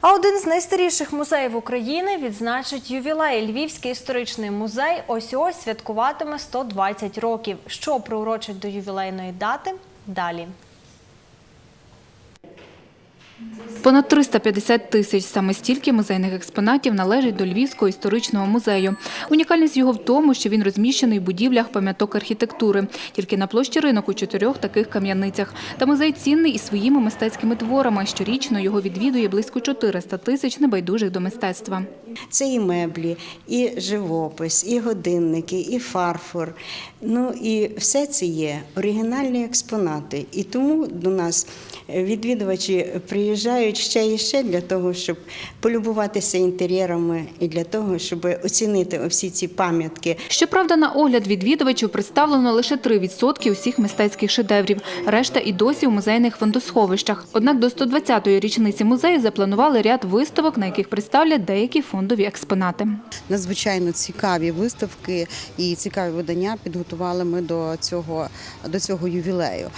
А один з найстаріших музеїв України відзначить ювілей. Львівський історичний музей ось ось святкуватиме 120 років. Що приурочить до ювілейної дати? Далі. Понад 350 тисяч саме стільки музейних експонатів належить до Львівського історичного музею. Унікальність його в тому, що він розміщений в будівлях пам'яток архітектури. Тільки на площі ринок у чотирьох таких кам'яницях. Та музей цінний і своїми мистецькими творами. Щорічно його відвідує близько 400 тисяч небайдужих до мистецтва. Це і меблі, і живопис, і годинники, і фарфор. Ну і все це є оригінальні експонати. І тому до нас відвідувачі приїжджають ще і ще для того, щоб полюбуватися інтер'єрами і для того, щоб оцінити всі ці пам'ятки. Щоправда, на огляд відвідувачів представлено лише 3% усіх мистецьких шедеврів. Решта і досі у музейних фондосховищах. Однак до 120-ї річниці музею запланували ряд виставок, на яких представлять деякі фондові експонати. надзвичайно цікаві виставки і цікаві видання підготували ми до цього, до цього ювілею.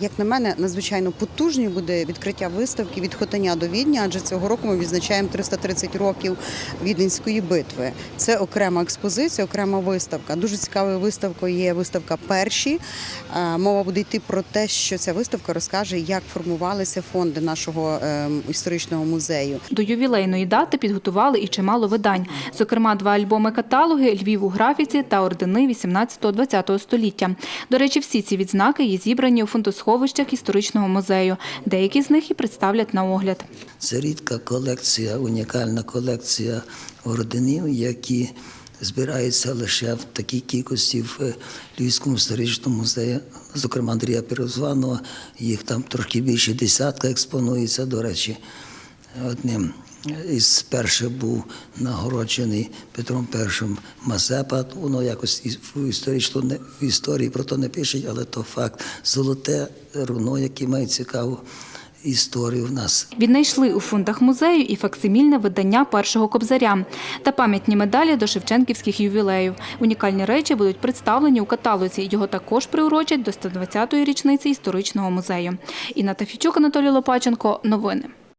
Як на мене, надзвичайно потужні буде відкриття виставки від Хотання до Відня, адже цього року ми відзначаємо 330 років Віденської битви. Це окрема експозиція, окрема виставка. Дуже цікавою виставкою є виставка Перші. Мова буде йти про те, що ця виставка розкаже, як формувалися фонди нашого ем, історичного музею. До ювілейної дати підготували і чимало видань. Зокрема, два альбоми-каталоги «Львів у графіці» та ордени 18-20 століття. До речі, всі ці відзнаки є зібрані у фондосховищах історичного музею. Деякі з них і представлять на огляд. Це рідка колекція, унікальна колекція орденів, які збираються лише в такій кількості в е, Львівському історичному музеї, зокрема Андрія Пірозванова. Їх там трохи більше десятка експонується, до речі. Одним із перших був нагороджений Петром І Мазепа. Воно якось в історично не в історії про то не пишуть, але то факт. Золоте руно, яке має цікаву історію в нас. Віднайшли у фондах музею і факсимільне видання першого кобзаря та пам'ятні медалі до шевченківських ювілеїв. Унікальні речі будуть представлені у каталозі. Його також приурочать до 120-ї річниці історичного музею. Інна Тафічук, Анатолій Лопаченко. Новини.